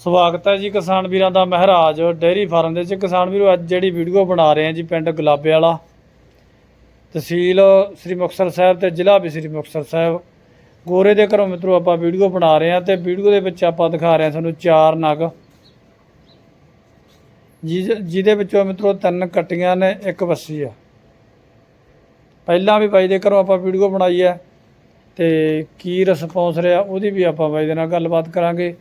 ਸਵਾਗਤ ਹੈ ਜੀ ਕਿਸਾਨ ਵੀਰਾਂ ਦਾ ਮਹਾਰਾਜ। ਡੇਅਰੀ ਫਾਰਮ ਦੇ ਵਿੱਚ ਕਿਸਾਨ ਵੀਰੋ, ਅੱਜ ਜਿਹੜੀ ਵੀਡੀਓ ਬਣਾ ਰਹੇ ਹਾਂ ਜੀ ਪਿੰਡ ਗੁਲਾਬੇ ਵਾਲਾ। ਤਹਿਸੀਲ ਸ੍ਰੀ ਮੁਕਤਸਰ ਸਾਹਿਬ ਤੇ ਜ਼ਿਲ੍ਹਾ ਵੀ ਸ੍ਰੀ ਮੁਕਤਸਰ ਸਾਹਿਬ। ਗੋਰੇ ਦੇ ਘਰੋਂ ਮਿੱਤਰੋ, ਆਪਾਂ ਵੀਡੀਓ ਬਣਾ ਰਹੇ ਹਾਂ ਤੇ ਵੀਡੀਓ ਦੇ ਵਿੱਚ ਆਪਾਂ ਦਿਖਾ ਰਹੇ ਹਾਂ ਤੁਹਾਨੂੰ ਚਾਰ ਨਗ। ਜਿਹਦੇ ਵਿੱਚੋਂ ਮਿੱਤਰੋ, ਤਿੰਨ ਕੱਟੀਆਂ ਨੇ, ਇੱਕ ਵੱਸੀ ਆ। ਪਹਿਲਾਂ ਵੀ ਬਾਈ ਦੇ ਘਰੋਂ ਆਪਾਂ ਵੀਡੀਓ ਬਣਾਈ ਹੈ ਤੇ ਕੀ ਰਿਸਪੌਂਸ ਰਿਹਾ, ਉਹਦੀ ਵੀ ਆਪਾਂ ਬਾਈ ਦੇ ਨਾਲ ਗੱਲਬਾਤ ਕਰਾਂਗੇ।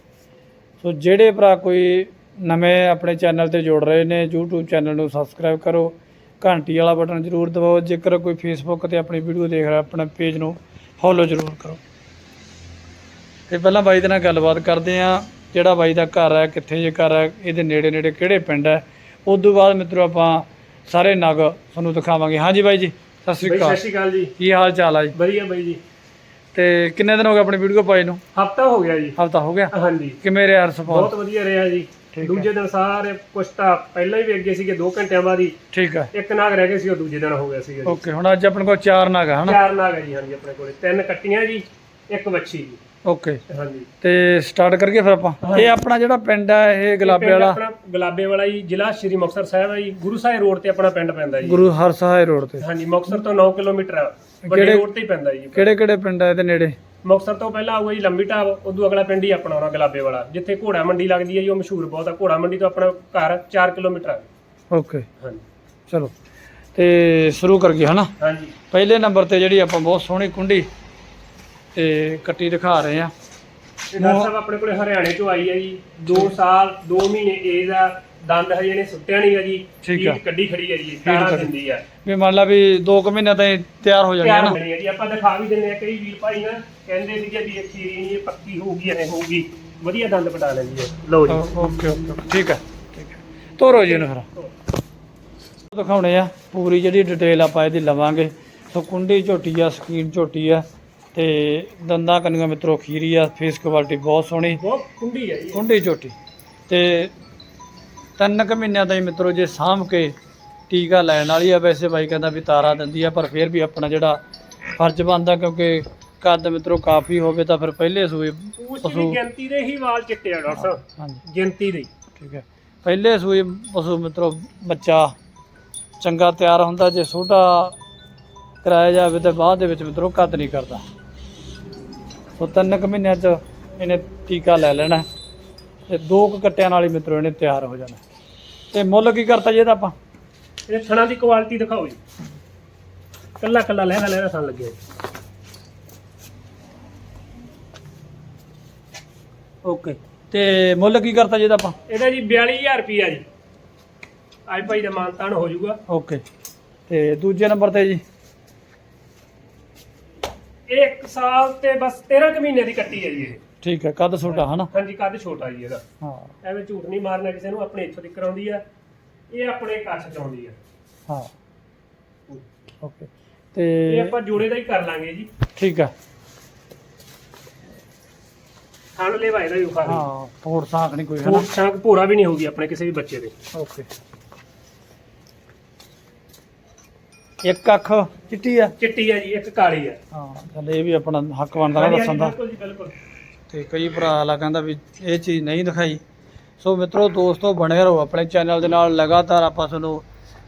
ਸੋ ਜਿਹੜੇ ਭਰਾ ਕੋਈ ਨਵੇਂ ਆਪਣੇ ਚੈਨਲ ਤੇ ਜੁੜ ਰਹੇ ਨੇ YouTube ਚੈਨਲ ਨੂੰ ਸਬਸਕ੍ਰਾਈਬ ਕਰੋ ਘੰਟੀ ਵਾਲਾ ਬਟਨ ਜ਼ਰੂਰ ਦਬਾਓ ਜੇਕਰ ਕੋਈ Facebook ਤੇ ਆਪਣੀ ਵੀਡੀਓ ਦੇਖ ਰਿਹਾ ਆਪਣੇ ਪੇਜ ਨੂੰ ਫੋਲੋ ਜ਼ਰੂਰ ਕਰੋ। ਤੇ ਪਹਿਲਾਂ ਬਾਈ ਦੇ ਨਾਲ ਗੱਲਬਾਤ ਕਰਦੇ ਆ ਜਿਹੜਾ ਬਾਈ ਦਾ ਘਰ ਹੈ ਕਿੱਥੇ ਜੇ ਘਰ ਹੈ ਇਹਦੇ ਨੇੜੇ ਨੇੜੇ ਕਿਹੜੇ ਪਿੰਡ ਹੈ? ਉਸ ਤੋਂ ਬਾਅਦ ਮਿੱਤਰੋ ਆਪਾਂ ਸਾਰੇ ਨਗ ਤੁਹਾਨੂੰ ਦਿਖਾਵਾਂਗੇ। ਹਾਂਜੀ ਬਾਈ ਜੀ ਸਤਿ ਸ਼੍ਰੀ ਬਈ ਸਤਿ ਅਕਾਲ ਸ਼੍ਰੀ ਅਕਾਲ ਜੀ। ਕੀ ਹਾਲ ਚਾਲ ਜੀ? ਵਧੀਆ ਬਾਈ ਜੀ। ਤੇ ਕਿੰਨੇ ਦਿਨ ਹੋ ਗਏ ਆਪਣੀ ਵੀਡੀਓ ਪਾਈ ਨੂੰ? ਹਫਤਾ ਹੋ ਗਿਆ ਜੀ। ਹਫਤਾ ਹੋ ਗਿਆ? ਹਾਂਜੀ। ਕਿਵੇਂ ਰਿਹਾ ਰਿਸਪੌਂਸ ਬਹੁਤ ਵਧੀਆ ਰਿਹਾ ਜੀ। ਠੀਕ। ਦੂਜੇ ਦਿਨ ਸਾਰੇ ਕੁਛ ਤਾਂ ਪਹਿਲਾਂ ਹੀ ਵੇਖ ਗਏ ਸੀਗੇ 2 ਘੰਟਿਆਂ ਬਾਅਦ ਹੀ। ਠੀਕ ਹੈ। ਇੱਕ ਨਾਗ ਰਹਿ ਗਏ ਸੀ ਉਹ ਦੂਜੇ ਦਿਨ ਹੋ ਗਿਆ ਸੀਗਾ ਜੀ। ਓਕੇ ਹੁਣ ਅੱਜ ਆਪਣੇ ਕੋਲ ਚਾਰ ਨਗ ਹਨਾ? ਚਾਰ ਨਾਗ ਹੈ ਜੀ ਹਾਂਜੀ ਆਪਣੇ ਕੋਲੇ। ਤਿੰਨ ਕੱਟੀਆਂ ਜੀ ਇੱਕ ਵੱਛੀ ਜੀ। ਓਕੇ ਹਾਂਜੀ। ਤੇ ਸਟਾਰਟ ਕਰੀਏ ਫਿਰ ਆਪਾਂ। ਇਹ ਆਪਣਾ ਜਿਹੜਾ ਪਿੰਡ ਹੈ ਇਹ ਗੁਲਾਬੇ ਪਿੰਡ ਵਾਲਾ? ਆਪਣਾ ਗੁਲਾਬੇ ਵਾਲਾ ਜੀ ਜ਼ਿਲ੍ਹਾ ਸ਼੍ਰੀ ਮੁਕਤਸਰ ਸਾਹਿਬ ਹੈ ਜੀ। ਗੁਰੂ ਸਾਹਿਬ ਰੋਡ ਤੇ ਆਪਣਾ ਪਿੰਡ ਪੈਂਦਾ ਜੀ। ਗੁਰੂ ਹਰਸਹਾਏ ਰੋਡ ਤੇ? ਹਾਂਜੀ ਮੁਕਤਸਰ ਤੋਂ 9 ਕਿਲੋਮੀਟਰ ਆ। ਵੱਡੇ ਕਿਹੜੇ- ਰੋਡ ਤੇ ਹੀ ਪੈਂਦਾ ਜੀ। ਕਿਹੜੇ ਕਿਹੜੇ ਪਿੰਡ ਹੈ ਇਹਦੇ ਨੇੜੇ? ਮੁਕਤਸਰ ਤੋਂ ਪਹਿਲਾਂ ਆਊਗਾ ਜੀ ਲੰਬੀ ਢਾਬ ਉਦੋਂ ਅਗਲਾ ਪਿੰਡ ਹੀ ਆਪਣਾ ਆਉਣਾ ਗੁਲਾਬੇ ਵਾਲਾ। ਜਿੱਥੇ ਘੋੜਾ ਮੰਡੀ ਲੱਗਦੀ ਹੈ ਜੀ ਉਹ ਮਸ਼ਹੂਰ ਬਹੁਤ ਆ। ਘੋੜਾ ਮੰਡੀ ਤੋਂ ਆਪਣਾ ਘਰ 4 ਕਿਲੋਮੀਟਰ ਆ। ਓਕੇ ਹਾਂਜੀ। ਚਲੋ। ਤੇ ਸ਼ੁਰੂ ਕਰੀਏ ਹਨਾ? ਹਾਂਜੀ। ਪਹਿਲੇ ਨੰਬਰ ਤੇ ਜਿਹੜੀ ਆਪਾਂ ਬਹੁਤ ਸੋਹਣੀ ਕੁੰਡੀ ਤੇ ਕੱਟੀ ਦਿਖਾ ਰਹੇ ਆ ਇਹ ਡਾਕਟਰ ਸਾਹਿਬ ਆਪਣੇ ਕੋਲੇ ਹਰਿਆਣੇ ਤੋਂ ਆਈ ਹੈ ਜੀ। 2 ਸਾਲ 2 ਮਹੀਨੇ ਏਜ ਆ ਦੰਦ ਹਜੇ ਨੇ ਸੁੱਤਿਆ ਨਹੀਂ ਹੈ ਜੀ। ਠੀਕ ਆ। ਕੱਢੀ ਖੜੀ ਹੈ ਜੀ ਤਾਰਾਂ ਕੱਢੀ। ਦਿੰਦੀ ਆ। ਵੀ ਮੰਨ ਲਾ ਵੀ 2 ਕੁ ਮਹੀਨੇ ਤਾਈਂ ਤਿਆਰ ਹੋ ਜਾਣੀ ਹੈ ਤਿਆਰ ਨਾ ਬਣੀ ਹੈ ਜੀ। ਆਪਾਂ ਦਿਖਾ ਵੀ ਦਿੰਦੇ ਆ ਕਈ ਵੀਰ ਭਾਈ ਨਾ ਕਹਿੰਦੇ ਸੀਗੇ ਵੀ ਇਹ ਖੀਰੀ ਨਹੀਂ ਇਹ ਪੱਕੀ ਹੋਊਗੀ ਐਵੇਂ ਹੋਊਗੀ। ਵਧੀਆ ਦੰਦ ਪਟਾ ਲੈਂਦੀ ਹੈ ਲਓ ਜੀ। ਓਕੇ ਓਕੇ ਓਕੇ, ਠੀਕ ਹੈ ਠੀਕ ਹੈ ਤੋਰੋ ਜੀ ਇਹਨੂੰ ਫਿਰ। ਦਿਖਾਉਣੇ ਆ। ਪੂਰੀ ਜਿਹੜੀ ਡਿਟੇਲ ਆਪਾਂ ਇਹਦੀ ਲਵਾਂਗੇ। ਸੋ ਕੁੰਡੀ ਝੋਟੀ ਆ ਸਕੀਨ ਝੋਟੀ ਆ। ਤੇ ਦੰਦਾਂ ਕੰਨੀਆਂ ਮਿੱਤਰੋ ਖੀਰੀ ਆ ਫੇਸ ਕੁਆਲਿਟੀ ਬਹੁਤ ਸੋਹਣੀ। ਬਹੁਤ ਕੁੰਡੀ ਹੈ ਕੁੰਡੀ ਝੋਟੀ। ਤੇ ਤਿੰਨ ਕੁ ਮਹੀਨਿਆਂ ਦਾ ਹੀ ਮਿੱਤਰੋ ਜੇ ਸਾਂਭ ਕੇ ਟੀਕਾ ਲੈਣ ਵਾਲੀ ਆ ਵੈਸੇ ਬਾਈ ਕਹਿੰਦਾ ਵੀ ਤਾਰਾ ਦਿੰਦੀ ਆ ਪਰ ਫਿਰ ਵੀ ਆਪਣਾ ਜਿਹੜਾ ਫਰਜ਼ ਬਣਦਾ ਕਿਉਂਕਿ ਕੱਦ ਮਿੱਤਰੋ ਕਾਫੀ ਹੋਵੇ ਤਾਂ ਫਿਰ ਪਹਿਲੇ ਸੂਏ ਉਸ ਪਸ਼ੂ ਗਿਣਤੀ ਦੇ ਹੀ ਵਾਲ ਚਿੱਟੇ ਆ ਡਾਕਟਰ ਸਾਹਿਬ। ਹਾਂਜੀ ਗਿਣਤੀ ਦੇ। ਠੀਕ ਹੈ। ਪਹਿਲੇ ਸੂਏ ਪਸ਼ੂ ਮਿੱਤਰੋ ਬੱਚਾ ਚੰਗਾ ਤਿਆਰ ਹੁੰਦਾ ਜੇ ਛੋਟਾ ਕਰਾਇਆ ਜਾਵੇ ਤਾਂ ਬਾਅਦ ਦੇ ਵਿੱਚ ਮਿੱਤਰੋ ਕੱਦ ਨਹੀਂ ਕਰਦਾ। ਸੋ ਤਿੰਨ ਕੁ ਮਹੀਨਿਆਂ 'ਚ ਇਹਨੇ ਟੀਕਾ ਲੈ ਲੈਣਾ। ਤੇ ਦੋ ਕੁ ਕੱਟਿਆਂ ਨਾਲ ਹੀ ਮਿੱਤਰੋ ਇਹਨੇ ਤਿਆਰ ਹੋ ਜਾਣਾ। ਤੇ ਮੁੱਲ ਕੀ ਕਰਤਾ ਜੀ ਇਹਦਾ ਆਪਾਂ? ਇਹ ਥਣਾ ਦੀ ਕੁਆਲਿਟੀ ਦਿਖਾਓ ਜੀ। ਕੱਲਾ ਕੱਲਾ ਲਹਿਰਾ ਲਹਿਰਾ ਥਣ ਲੱਗਿਆ ਜੀ। ਓਕੇ। ਤੇ ਮੁੱਲ ਕੀ ਕਰਤਾ ਜੀ ਇਹਦਾ ਆਪਾਂ? ਇਹਦਾ ਜੀ 42000 ਰੁਪਿਆ ਜੀ। ਅੱਜ ਭਾਈ ਦਾ ਮਾਨਤਾਨ ਹੋ ਜਾਊਗਾ। ਓਕੇ। ਤੇ ਦੂਜੇ ਨੰਬਰ ਤੇ ਜੀ? ਇਹ 1 ਸਾਲ ਤੇ ਬਸ 13 ਕੁ ਮਹੀਨੇ ਦੀ ਕੱਟੀ ਹੈ ਜੀ ਇਹ। ਠੀਕ ਹੈ ਕੱਦ ਛੋਟਾ ਹਨਾ? ਹਾਂਜੀ ਕੱਦ ਛੋਟਾ ਜੀ ਇਹਦਾ। ਹਾਂ। ਐਵੇਂ ਝੂਠ ਨਹੀਂ ਮਾਰਨਾ ਕਿਸੇ ਨੂੰ ਆਪਣੇ ਇੱਥੋਂ ਤੱਕ ਆਉਂਦੀ ਆ ਇਹ ਆਪਣੇ ਕੱਛ ਚ ਆਉਂਦੀ ਆ ਹਾਂ। ਓਕੇ। ਇਹ ਤੇ ਆਪਾਂ ਜੋੜੇ ਦਾ ਹੀ ਕਰ ਲਾਂਗੇ ਜੀ। ਠੀਕ ਹੈ। ਖਾਣ ਲੈ ਭਾਈ ਦਾ ਵੀ ਉਖਾ ਦੇ ਹਾਂ ਫੋੜ ਸਾਖ ਨਹੀਂ ਕੋਈ ਹਨਾ? ਫੂਟ ਸ਼ਾਂਕ ਭੋਰਾ ਵੀ ਨਹੀਂ ਹੋਊਗੀ ਆਪਣੇ ਕਿਸੇ ਵੀ ਬੱਚੇ ਦੇ। ਓਕੇ। ਇੱਕ ਅੱਖ ਚਿੱਟੀ ਆ? ਚਿੱਟੀ ਆ ਜੀ ਇੱਕ ਕਾਲੀ ਆ। ਹਾਂ ਚੱਲ ਇਹ ਵੀ ਆਪਣਾ ਹੱਕ ਬਣਦਾ ਨਾ ਦੱਸਣ ਦਾ। ਬਿਲਕੁਲ ਜੀ ਬਿਲਕੁਲ। ਤੇ ਕਈ ਭਰਾ ਵਾਲਾ ਕਹਿੰਦਾ ਵੀ ਇਹ ਚੀਜ਼ ਨਹੀਂ ਦਿਖਾਈ। ਸੋ ਮਿੱਤਰੋ ਦੋਸਤੋ ਬਣੇ ਰਹੋ ਆਪਣੇ ਚੈਨਲ ਦੇ ਨਾਲ। ਲਗਾਤਾਰ ਆਪਾਂ ਤੁਹਾਨੂੰ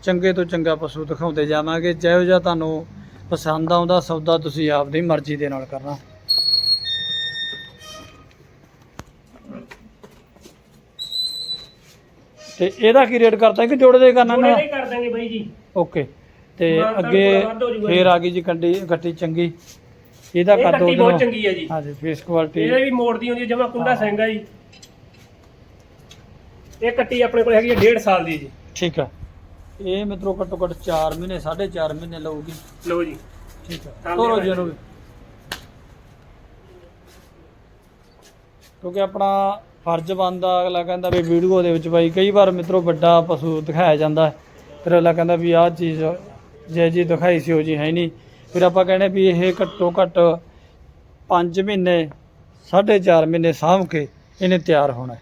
ਚੰਗੇ ਤੋਂ ਚੰਗਾ ਪਸ਼ੂ ਦਿਖਾਉਂਦੇ ਜਾਵਾਂਗੇ। ਜਿਹੋ ਜਿਹਾ ਤੁਹਾਨੂੰ ਪਸੰਦ ਆਉਂਦਾ ਸੌਦਾ ਤੁਸੀਂ ਆਪਦੀ ਮਰਜ਼ੀ ਦੇ ਨਾਲ ਕਰਨਾ। ਤੇ ਇਹਦਾ ਕੀ ਰੇਟ ਕਰਤਾ ਕਿ ਜੋੜੇ ਦੇ ਕਰਨਾ ਜੋੜੇ ਨਾ ਦਾ ਹੀ ਕਰ ਦਾਂਗੇ ਬਾਈ ਜੀ। ਓਕੇ। ਤੇ ਅੱਗੇ ਫੇਰ। ਆ ਗਈ ਜੀ ਕੰਡੀ ਗੱਟੀ ਚੰਗੀ। ਇਹਦਾ ਇਹ ਕਰ ਦੋ ਕੱਟੀ ਬਹੁਤ ਚੰਗੀ ਆ ਜੀ। ਹਾਂਜੀ ਫੇਸ ਕੁਆਲਿਟੀ ਇਹਦੇ ਵੀ ਮੋੜਦੀ ਹੁੰਦੀ ਹੈ ਜਮਾ ਕੁੰਡਾ ਸਿੰਘ ਆ ਜੀ। ਇਹ ਕੱਟੀ ਆਪਣੇ ਕੋਲ ਹੈਗੀ ਹੈ 1.5 ਸਾਲ ਦੀ ਜੀ। ਠੀਕ ਹੈ ਇਹ ਮਿੱਤਰੋ ਘੱਟੋ ਘੱਟ 4 ਮਹੀਨੇ 4.5 ਮਹੀਨੇ ਲਊਗੀ। ਲਓ ਜੀ। ਠੀਕ ਹੈ ਤਾਂ ਤੋਰੋ ਜੀ। ਇਹਨੂੰ ਵੀ ਕਿਉਂਕਿ ਆਪਣਾ ਫਰਜ਼ ਬਣਦਾ ਅਗਲਾ ਕਹਿੰਦਾ ਵੀ ਵੀਡੀਓ ਦੇ ਵਿੱਚ ਬਾਈ ਕਈ ਵਾਰ ਮਿੱਤਰੋ ਵੱਡਾ ਪਸ਼ੂ ਦਿਖਾਇਆ ਜਾਂਦਾ ਹੈ। ਫਿਰ ਅਗਲਾ ਕਹਿੰਦਾ ਵੀ ਆਹ ਚੀਜ਼ ਜੇ ਜੀ ਦਿਖਾਈ ਸੀ ਉਹ ਜੀ ਹੈ ਨਹੀਂ। ਫਿਰ ਆਪਾਂ ਕਹਿੰਦੇ ਵੀ ਇਹ ਘੱਟੋ ਘੱਟ 5 ਮਹੀਨੇ 4.5 ਮਹੀਨੇ ਸਾਂਭ ਕੇ ਇਹਨੇ ਤਿਆਰ ਹੋਣਾ ਹੈ।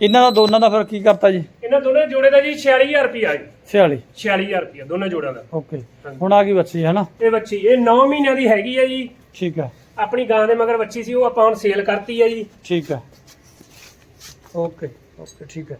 ਇਹਨਾਂ ਦਾ ਦੋਨਾਂ ਦਾ ਫਿਰ ਕੀ ਕਰਤਾ ਜੀ? ਇਹਨਾਂ ਦੋਨਾਂ ਜੋੜੇ ਦਾ ਜੀ 46000 ਰੁਪਿਆ ਜੀ। 46 46000 ਰੁਪਏ ਦੋਨਾਂ ਜੋੜਾਂ ਦਾ। ਓਕੇ। ਹੁਣ ਆ ਗਈ ਬੱਚੀ ਹੈ ਨਾ? ਇਹ ਬੱਚੀ ਇਹ 9 ਮਹੀਨਿਆਂ ਦੀ ਹੈਗੀ ਹੈ ਜੀ। ਠੀਕ ਹੈ। ਆਪਣੀ ਗਾਂ ਦੇ ਮਗਰ ਬੱਚੀ ਸੀ ਉਹ ਆਪਾਂ ਹੁਣ ਸੇਲ ਕਰਤੀ ਹੈ ਜੀ। ਠੀਕ ਹੈ ਓਕੇ ਓਕੇ ਠੀਕ ਹੈ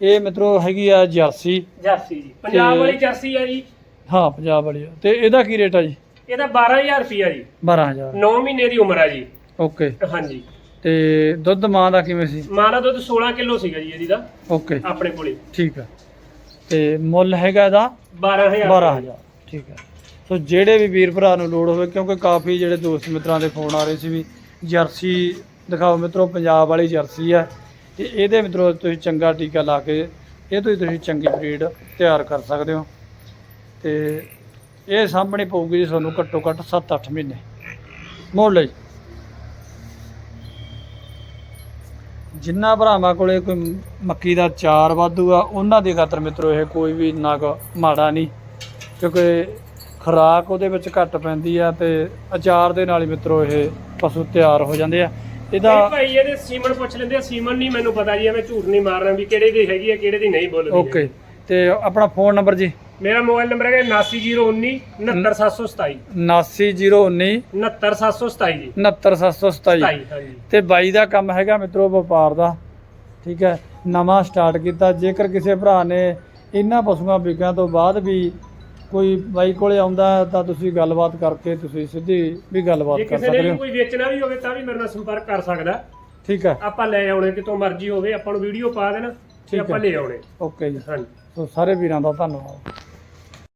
ਇਹ ਮਿੱਤਰੋ ਹੈਗੀ ਆ ਜਰਸੀ। ਜਰਸੀ ਜੀ। ਪੰਜਾਬ ਵਾਲੀ ਜਰਸੀ ਹੈ ਜੀ। ਹਾਂ ਪੰਜਾਬ ਵਾਲੀ ਆ। ਤੇ ਇਹਦਾ ਕੀ ਰੇਟ ਆ ਜੀ? ਇਹਦਾ 12000 ਰੁਪਿਆ ਜੀ। 12000 9 ਮਹੀਨੇ ਦੀ ਉਮਰ ਹੈ ਜੀ। ਓਕੇ ਹਾਂਜੀ। ਤੇ ਦੁੱਧ ਮਾਂ ਦਾ ਕਿਵੇਂ ਸੀ? ਮਾਂ ਦਾ ਦੁੱਧ 16 ਕਿਲੋ ਸੀਗਾ ਜੀ ਇਹਦੀ ਦਾ। ਓਕੇ ਆਪਣੇ ਕੋਲੇ। ਠੀਕ ਹੈ ਤੇ ਮੁੱਲ ਹੈਗਾ ਇਹਦਾ? 12000 12000 ਠੀਕ ਹੈ ਸੋ ਜਿਹੜੇ ਵੀ ਵੀਰ ਭਰਾ ਨੂੰ ਲੋੜ ਹੋਵੇ, ਕਿਉਂਕਿ ਕਾਫੀ ਜਿਹੜੇ ਦੋਸਤ ਮਿੱਤਰਾਂ ਦੇ ਫੋਨ ਆ ਰਹੇ ਸੀ ਵੀ ਜਰਸੀ, ਦਿਖਾਓ ਮਿੱਤਰੋ, ਪੰਜਾਬ ਵਾਲੀ ਜਰਸੀ ਹੈ ਤੇ ਇਹਦੇ ਮਿੱਤਰੋ, ਤੁਸੀਂ ਚੰਗਾ ਟੀਕਾ ਲਾ ਕੇ, ਇਹ ਤੋਂ ਹੀ ਤੁਸੀਂ ਚੰਗੀ ਬਰੀਡ ਤਿਆਰ ਕਰ ਸਕਦੇ ਹੋ। ਤੇ ਇਹ ਸਾਹਮਣੇ ਪਊਗੀ ਜੀ ਤੁਹਾਨੂੰ ਘੱਟੋ ਘੱਟ 7-8 ਮਹੀਨੇ। ਮੋੜ ਲਈ ਜਿੰਨਾ ਭਰਾਵਾਂ ਕੋਲੇ ਕੋਈ ਮੱਕੀ ਦਾ ਚਾਰ ਵਾਧੂ ਆ, ਉਹਨਾਂ ਦੇ ਖਾਤਰ ਮਿੱਤਰੋ, ਇਹ ਕੋਈ ਵੀ ਨਾ ਮਾੜਾ ਨਹੀਂ। ਕਿਉਂਕਿ ਖੁਰਾਕ ਉਹਦੇ ਵਿੱਚ ਘੱਟ ਪੈਂਦੀ ਆ ਤੇ ਅਚਾਰ ਦੇ ਨਾਲ ਹੀ ਮਿੱਤਰੋ ਇਹ ਪਸ਼ੂ ਤਿਆਰ ਹੋ ਜਾਂਦੇ ਆ। ਇਹਦਾ ਇਹ ਭਾਈ ਇਹਦੇ ਸੀਮਨ ਪੁੱਛ ਲੈਂਦੇ ਆ। ਸੀਮਨ ਨਹੀਂ ਮੈਨੂੰ ਪਤਾ ਜੀ ਐਵੇਂ ਝੂਠ ਨਹੀਂ ਮਾਰਨਾ ਵੀ ਕਿਹੜੇ ਦੀ ਹੈਗੀ ਹੈ ਕਿਹੜੇ ਦੀ ਨਹੀਂ ਬੋਲਦੀ ਓਕੇ ਤੇ ਆਪਣਾ ਫੋਨ ਨੰਬਰ ਜੀ? ਮੇਰਾ ਮੋਬਾਈਲ ਨੰਬਰ ਹੈਗਾ 89019 69727 89019 69727 ਜੀ। 69727 27 ਹਾਂਜੀ। ਤੇ ਬਾਈ ਦਾ ਕੰਮ ਹੈਗਾ ਮਿੱਤਰੋ ਵਪਾਰ ਦਾ। ਠੀਕ ਹੈ ਨਵਾਂ ਸਟਾਰਟ ਕੀਤਾ। ਜੇਕਰ ਕਿਸੇ ਭਰਾ ਨੇ ਇਹਨਾਂ ਪਸ਼ੂਆਂ ਵਿਕਿਆਂ ਤੋਂ ਬਾਅਦ ਵੀ ਕੋਈ ਬਾਈ ਕੋਲੇ ਆਉਂਦਾ ਤਾਂ ਤੁਸੀਂ ਗੱਲਬਾਤ ਕਰਕੇ ਤੁਸੀਂ ਸਿੱਧੀ ਵੀ ਗੱਲਬਾਤ ਜੇ ਕਰ ਕਿਸੇ ਨੇ ਸਕਦੇ ਵੀ ਹੋ। ਕੋਈ ਵੇਚਣਾ ਵੀ ਹੋਵੇ ਤਾਂ ਵੀ ਮੇਰੇ ਨਾਲ ਸੰਪਰਕ ਕਰ ਸਕਦਾ। ਠੀਕ ਹੈ। ਆਪਾਂ ਲੈ ਆਉਣੇ ਕਿਤੋਂ ਮਰਜ਼ੀ ਹੋਵੇ ਆਪਾਂ ਨੂੰ ਵੀਡੀਓ ਪਾ ਦੇਣਾ ਤੇ ਠੀਕ ਆਪਾਂ। ਲੈ ਆਉਣੇ। ਓਕੇ ਜੀ। ਹਾਂਜੀ। ਸੋ ਸਾਰੇ ਵੀਰਾਂ ਦਾ ਧੰਨਵਾਦ।